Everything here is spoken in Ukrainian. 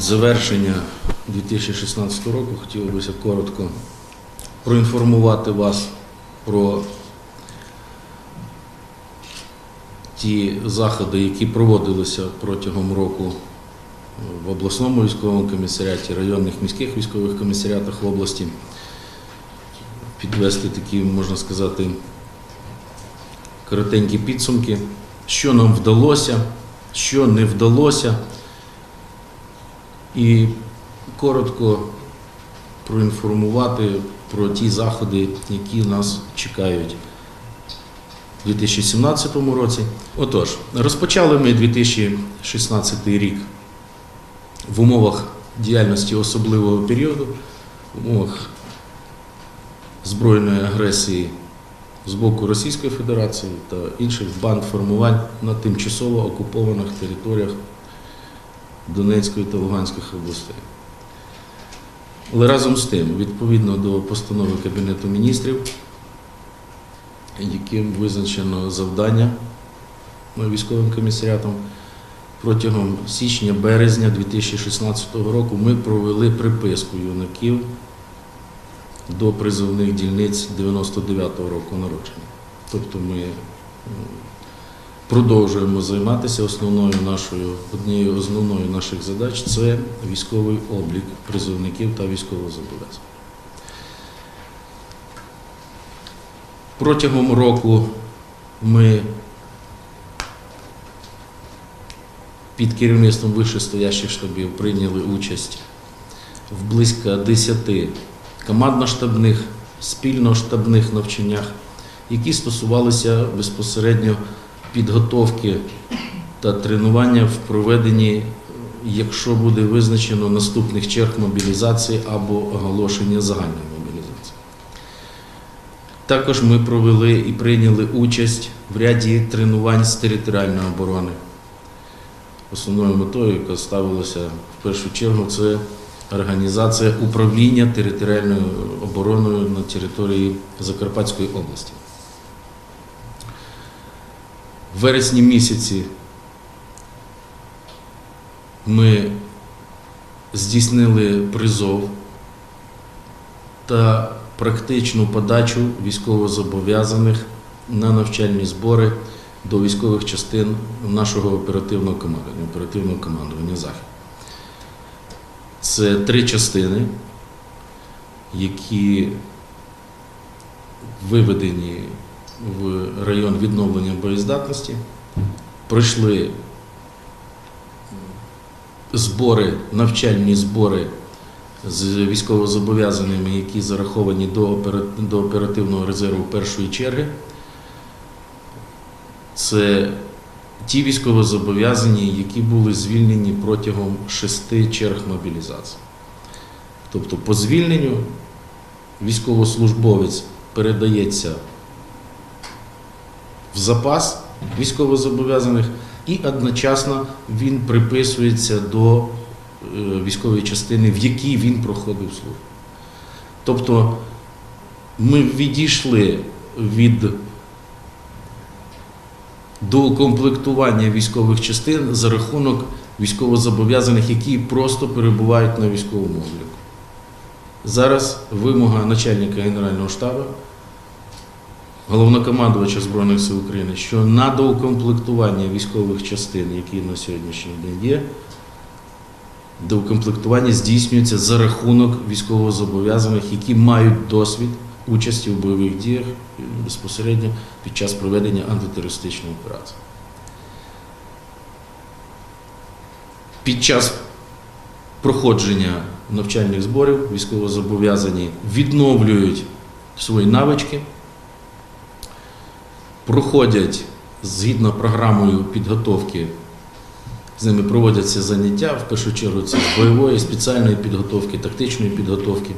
завершення 2016 року хотілося б коротко проінформувати вас про ті заходи, які проводилися протягом року в обласному військовому комісаріаті, районних міських військових комісаріатах в області, підвести такі, можна сказати, коротенькі підсумки, що нам вдалося, що не вдалося, і коротко проінформувати про ті заходи, які нас чекають у 2017 році. Отож, розпочали ми 2016 рік в умовах діяльності особливого періоду, в умовах збройної агресії з боку Російської Федерації та інших банд формувань на тимчасово окупованих територіях Донецької та Луганських областей. Але разом з тим, відповідно до постанови Кабінету міністрів, яким визначено завдання військовим комісаріатом, протягом січня-березня 2016 року ми провели приписку юнаків до призовних дільниць 99-го року народження. Тобто ми продовжуємо займатися основною нашою, однією основною наших задач це військовий облік призовників та військовозобов'язаних. Протягом року ми під керівництвом вищестоящих штабів прийняли участь в близько 10 командно-штабних, спільно-штабних навчаннях, які стосувалися безпосередньо підготовки та тренування в проведенні, якщо буде визначено наступних черг мобілізації або оголошення загальної мобілізації. Також ми провели і прийняли участь в ряді тренувань з територіальної оборони. Основною метою, яка ставилася в першу чергу, це організація управління територіальною обороною на території Закарпатської області. В вересні місяці ми здійснили призов та практичну подачу військовозобов'язаних на навчальні збори до військових частин нашого оперативного командування, оперативного командування Захід. Це три частини, які виведені в район відновлення боєздатності, пройшли збори, навчальні збори з військовозобов'язаними, які зараховані до оперативного резерву першої черги. Це ті військовозобов'язані, які були звільнені протягом шести черг мобілізації. Тобто по звільненню військовослужбовець передається в запас військовозобов'язаних і одночасно він приписується до е, військової частини, в якій він проходив службу. Тобто ми відійшли від доукомплектування військових частин за рахунок військовозобов'язаних, які просто перебувають на військовому обліку. Зараз вимога начальника Генерального штабу, головнокомандувача Збройних сил України, що на доукомплектування військових частин, які на сьогоднішній день є, доукомплектування здійснюється за рахунок військовозобов'язаних, які мають досвід участі в бойових діях безпосередньо під час проведення антитерористичної операції. Під час проходження навчальних зборів військовозобов'язані відновлюють свої навички, проходять згідно програмою підготовки, з ними проводяться заняття, в першу чергу це з бойової, спеціальної підготовки, тактичної підготовки.